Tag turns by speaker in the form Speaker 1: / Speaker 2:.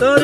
Speaker 1: 떠